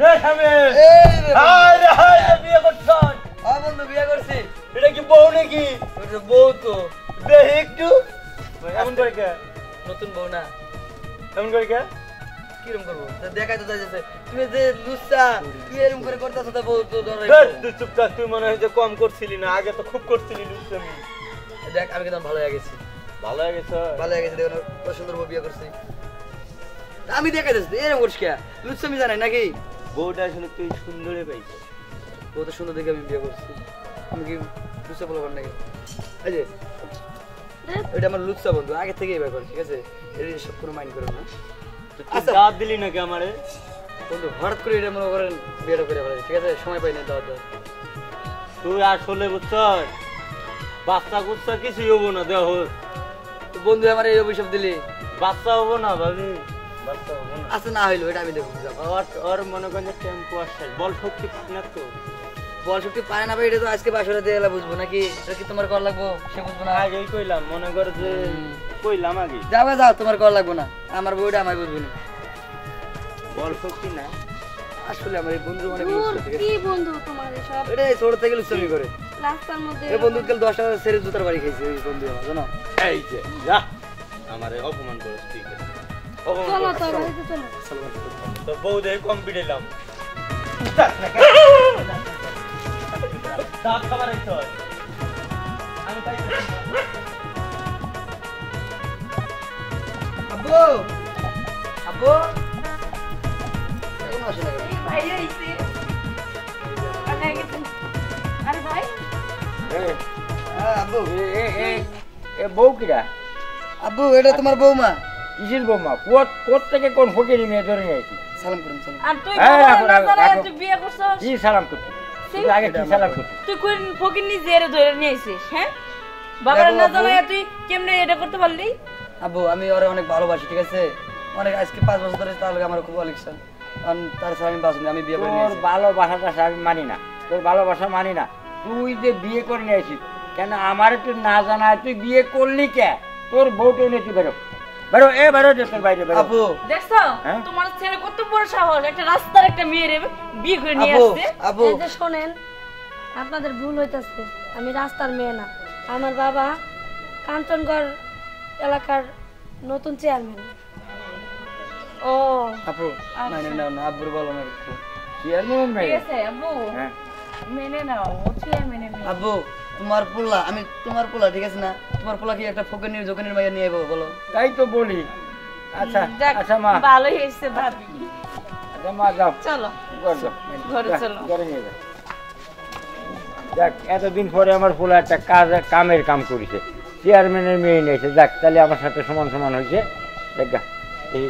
রে হায় রে হায় রে বিয়ে করছস বন্ধু বিয়ে করছি। এটা কি বউ নাকি? ওটা বউ তো। দেখ একটু। এমন করে কে? নতুন বউ না। এমন করে কে? কিরম করব? দেখাই তো যাইতেছে। তুমি যে লুচ্চা তুমি এরকম করে করতেছো তা বউ তো ধরে তুই চুপ থাক তুই মনে হয় যে কম করছিলি না আগে তো খুব করছিলি দেখ আমি কিন্তু ভালো হয়ে গেছি। ভালো হয়ে গেছে? ভালো হয়ে গেছে দেখুন সুন্দর বউ বিয়ে করছি। আমি দেখাই দিচ্ছি এরকম করিস কে? লুচ্চামি জানাই নাকি? বউটা আসলে তুই সুন্দরে পাইছিস। বউ তো সুন্দর দেখে আমি বিয়ে করছি। আমি কি লুচ্চা বলব নাকি? এই যে এটা আমার লুচ্চা বন্ধু আগে থেকেই ব্যাপার ঠিক আছে? এটা সব কোনো মাইন্ড করো না। আচ্ছা। দাঁত দিলি নাকি আমারে? বন্ধু হঠাৎ করে এটা মনে করেন বিয়েটা করে ফেলে ঠিক আছে? সময় পাই না দাওয়া দাওয়া তুই আসলে বুঝছ বাচ্চা কুচ্চা কিছুই হব না দেহ। তো বন্ধু আমার এই অভিশাপ দিলি। বাচ্চা হব না ভাবি। আচ্ছা না হইল এটা আমি দেখব ওর ওর মনে করেন যে টেম্পো আসছে বল শক্তি না তো। বল শক্তি পায় না ভাই এটা তো আজকে বাসরে দিয়ে বুঝব নাকি? এটা কি তোমার কর লাগবো? সে বুঝব না। আগেই কইলাম মনে কর যে কইলাম আগে। যাবে যাও তোমার কর লাগবো না। আমার বউটা আমার বুঝব না। বল শক্তি না। আসলে আমার এই বন্ধু অনেক কি বন্ধু তোমার এসব? এটা ছোট থেকে লুচ্চামি করে। রাস্তার মধ্যে এই বন্ধু কাল দশ টাকা সেরে জুতার বাড়ি খাইছে এই বন্ধু আমার জানো? এই যে যা। আমারে অপমান করছ ঠিক আছে। চলো তো বাড়িতে চলো। তো বউ দেখে কম পিটাইলাম দাঁত খাবার আইছো আমি তাই আব্বু আব্বু। এখন আসে ভাই আইছে। আরে গেছেন আরে ভাই। হ্যাঁ, এ বউ কিরা? আব্বু এটা তোমার বৌমা। বৌমা কোত কোত থেকে কোন ফকিরি মেয়ে ধরে নিয়েছি সালাম করুন সালাম আর তুই। তুই বিয়ে করছস? কি সালাম তুই আগে কি সালাম তুই কোন ফকির নি জেরে ধরে নিয়ে আইছিস হ্যাঁ? বাবার না। জানায় তুই কেমনে এটা করতে পারলি? আব্বু আমি ওরে অনেক ভালোবাসি ঠিক আছে? অনেক আজকে পাঁচ বছর ধরে তার লগে আমার খুব কালেকশন তার সাথে আমি বাসুনি আমি বিয়ে করে তোর ভালোবাসাটা আমি মানি না। তোর ভালোবাসা মানি না। তুই যে বিয়ে করে নিয়েছিস কেন আমার তুই না জানায় তুই বিয়ে করলি কে? তোর বউকে এনেছি বেরো। বেরো এ বেরো তোর বাইরে বেরো। আব্বু দেখছ? হ্যাঁ? তোমার ছেলে কত বড় সাহস। একটা রাস্তার একটা মেয়ের বিয়ে করে নিয়ে আসছে। শোনেন আপনাদের ভুল হইতাছে। আমি রাস্তার মেয়ে না। আমার বাবা কাঞ্চনগড় এলাকার নতুন চেয়ারম্যান। ও। আপু না না না না আব্বুর বলো না চেয়ারম্যান ঠিক আছে আব্বু। হ্যাঁ। মেনে নাও ও চেয়ারম্যানে মেয়ে। আব্বু তোমার পোলা আমি তোমার পোলা ঠিক আছে না? তোমার পোলা কি একটা ফোকের জোকানের মাইয়া নিয়ে আইবো বলো? তাই তো বলি। আচ্ছা আচ্ছা মা। ভালোই হয়েছে ভাবি। আচ্ছা মা যাও। চলো। ঘর চলো। ঘরে নিয়ে যাও। যাক এতদিন পরে আমার ফুলা একটা কাজ কামের কাম করেছে। চেয়ারম্যানের মেয়ে নিয়েছে যাক তাহলে আমার সাথে সমান সমান হয়েছে। দেখ এই